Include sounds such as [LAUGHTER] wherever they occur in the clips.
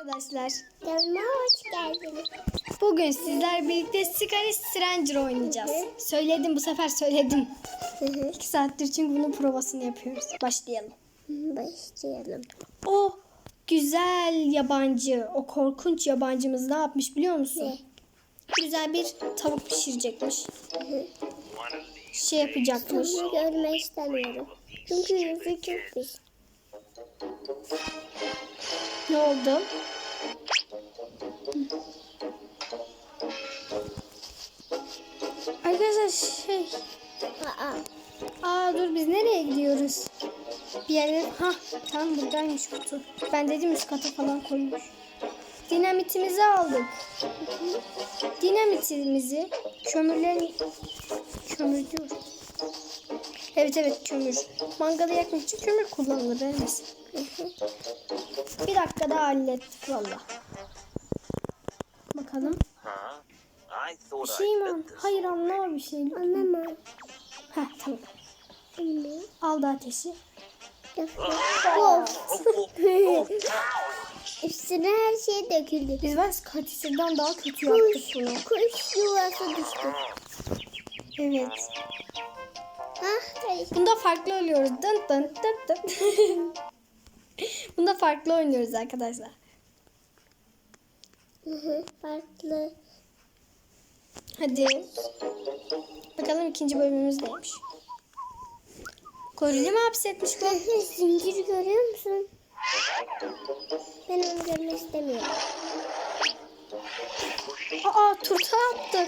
arkadaşlar. Kanalıma hoş geldiniz. Bugün sizler birlikte Scary Stranger oynayacağız. Söyledim bu sefer söyledim. Hı hı. 2 saattir çünkü bunun provasını yapıyoruz. Başlayalım. Başlayalım. O güzel yabancı, o korkunç yabancımız ne yapmış biliyor musun? Ne? Güzel bir tavuk pişirecekmiş. hı. Şey yapacakmış. Bunu görmek istemiyorum. Çünkü yüzü çok pis. Ne oldu? Arkadaşlar şey... Aa. Aa dur biz nereye gidiyoruz? Bir yere... Ha tam buradaymış kutu. Ben dedim üst kata falan koymuş. Dinamitimizi aldık. Dinamitimizi kömürlerin... Kömür diyor. Evet evet kömür. Mangalı yakmak için kömür kullanılır. Evet. Bir dakikada hallettik valla. Bakalım. Bir şey mi? Hayır anlama bir şey. Anlamam. Heh tamam. Aldı ateşi. Üstüne her şey döküldü. Biz var katisirden daha kötü yaptık Kuş, bunu. kuş yuvası düştü. Evet. Ah. Bunda farklı oynuyoruz. Dın dın dın dın. [LAUGHS] [LAUGHS] Bunda farklı oynuyoruz arkadaşlar. Hı hı, Farklı. Hadi. Bakalım ikinci bölümümüz neymiş. Gorili mi hapsetmiş bu? Zincir görüyor musun? Ben onu görmek istemiyorum. Aa turta attı.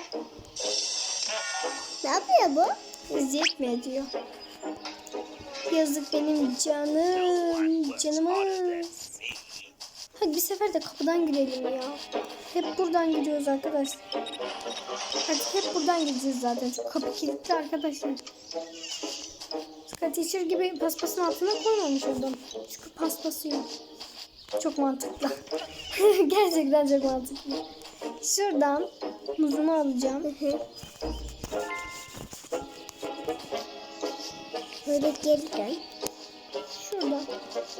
Ne yapıyor bu? Eziyet mi ediyor? Yazık benim canım. Canımız. Hadi bir sefer de kapıdan girelim ya. Hep buradan gidiyoruz arkadaşlar. Hadi hep buradan gideceğiz zaten. Çünkü kapı kilitli arkadaşlar. Teacher gibi paspasın altına koymamış adam. Çünkü paspası yok. Çok mantıklı. [LAUGHS] Gerçekten çok mantıklı. Şuradan muzumu alacağım. Böyle geri dön. Şuradan.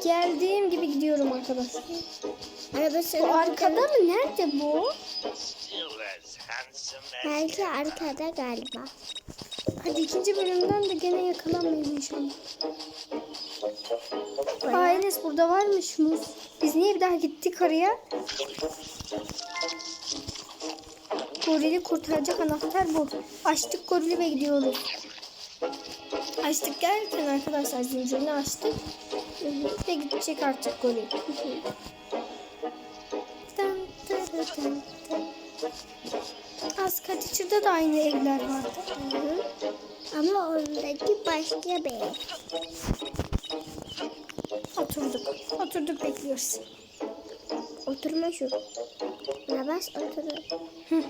Geldiğim gibi gidiyorum arkadaşlar. Arabası arkada mı? Nerede bu? Belki arkada galiba. Hadi ikinci bölümden de gene yakalanmayız inşallah. Aa Enes burada varmış muz. Biz niye bir daha gittik oraya? Gorili kurtaracak anahtar bu. Açtık gorili ve gidiyoruz. Açtık gelirken arkadaşlar zincirini açtık. Ve gidecek artık dın. Az Katıçır'da da aynı evler vardı. Ama ondaki başka bir ev. Oturduk. Oturduk bekliyoruz. Oturma şu. Buna bas otur. Hı.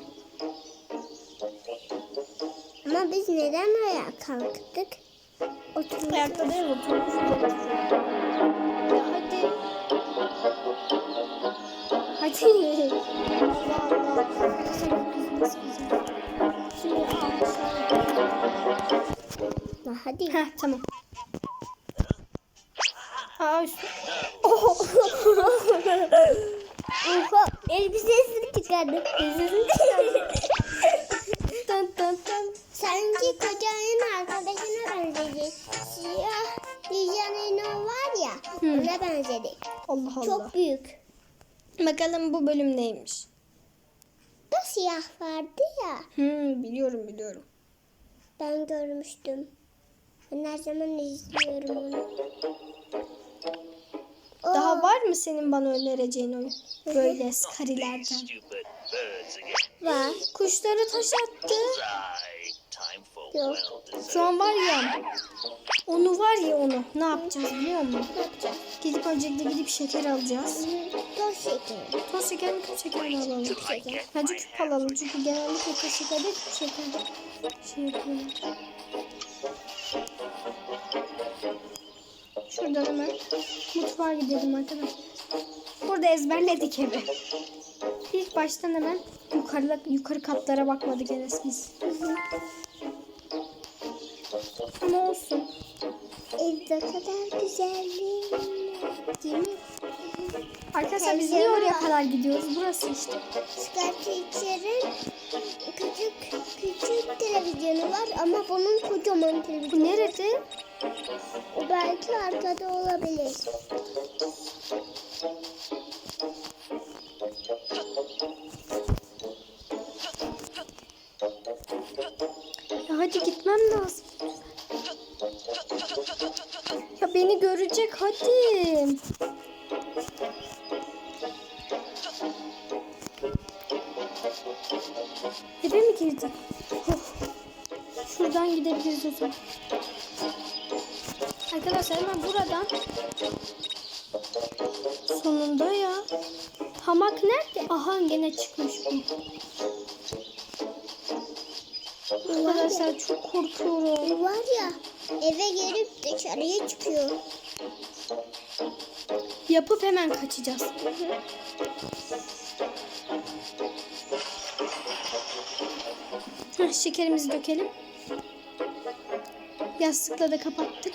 Ama biz neden ayağa kalktık? Oturma. Ayakta değil oturmuş. Hadi. Hadi. Allah Allah. Senin kızınız güzel. Şimdi La hadi. Heh tamam. Aa üstü. Oh. [LAUGHS] Oha elbisesini çıkardı. Elbisesini çıkardı. Bakalım bu bölüm neymiş? Da siyah vardı ya. Hmm, biliyorum biliyorum. Ben görmüştüm. Ben her zaman izliyorum onu. Daha var mı senin bana önereceğin oyun? Böyle skarilerden. var. Kuşları taş attı. Deserved. Şu an var ya onu var ya onu ne yapacağız biliyor musun? Ne yapacağız? Gidip öncelikle gidip şeker alacağız. Toz şekeri. Toz şeker mi küp şeker mi alalım? Bence küp alalım çünkü genellikle toz şeker değil küp şeker şey yapıyorlar. Şuradan hemen mutfağa gidelim arkadaşlar. Burada ezberledik evi. İlk baştan hemen yukarı, yukarı katlara bakmadık Enes biz. Ama olsun. Evde kadar güzel değil mi? Arkadaşlar biz niye oraya kadar gidiyoruz? Burası işte. Sky Teacher'ın küçük küçük televizyonu var ama bunun kocaman Bu televizyonu. nerede? O belki arkada olabilir. Hadi gitmem lazım. Ya beni görecek hadi. Eve mi girdi? Şuradan gidebiliriz o zaman. Arkadaşlar hemen buradan sonunda ya. Hamak nerede? Aha gene çıkmış bu. Arkadaşlar çok korkuyorum. Bu var ya eve gelip dışarıya çıkıyor. Yapıp hemen kaçacağız. Heh, şekerimizi dökelim. Yastıkla da kapattık.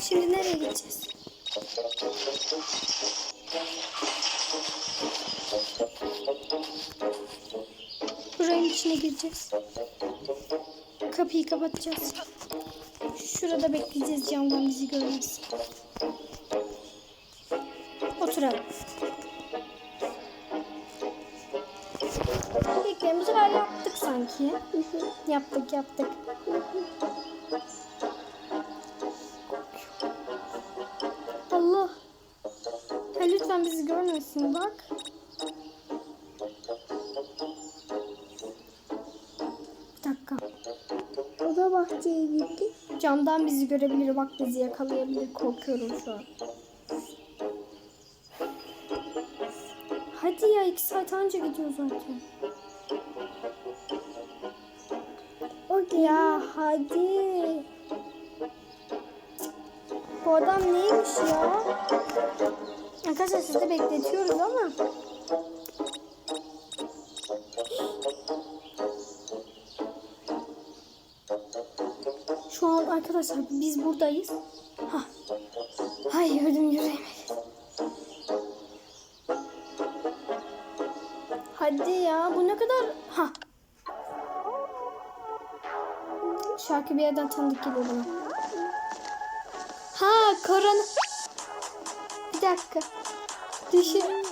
Şimdi nereye gideceğiz? İçine gireceğiz. Kapıyı kapatacağız. Şurada bekleyeceğiz camdan bizi görmesin. Oturalım. Bekleyin bu yaptık sanki. yaptık yaptık. Allah. Ha, lütfen bizi görmesin bak. Camdan bizi görebilir, bak bizi yakalayabilir. Korkuyorum şu an. Hadi ya iki saat önce gidiyor zaten. O Ya hadi. Bu adam neymiş ya? Arkadaşlar sizi bekletiyoruz ama. An arkadaşlar biz buradayız. Ha. Hay ödüm yüreğime. Hadi ya bu ne kadar... Ha. Şarkı bir yerden tanıdık geliyor bana. Ha korona. Bir dakika. Düşün.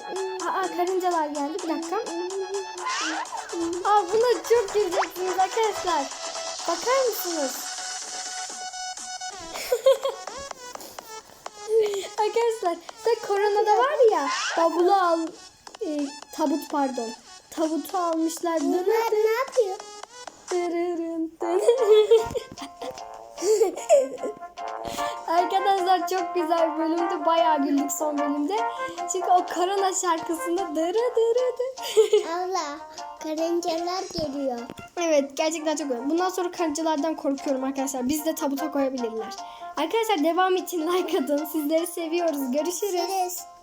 Aa karıncalar geldi. Bir dakika. Aa buna çok güleceksiniz arkadaşlar. Bakar mısınız? Arkadaşlar da koronada var ya bavulu al e, tabut pardon. Tabutu almışlar. Bunlar ne yapıyor? [LAUGHS] Arkadaşlar çok güzel bölümde bayağı güldük son bölümde. Çünkü o korona şarkısında dırı dırı dı. [LAUGHS] Allah karıncalar geliyor. evet gerçekten çok güzel. Bundan sonra karıncalardan korkuyorum arkadaşlar. Biz de tabuta koyabilirler. Arkadaşlar devam için like atın. Sizleri seviyoruz. Görüşürüz. Görüşürüz.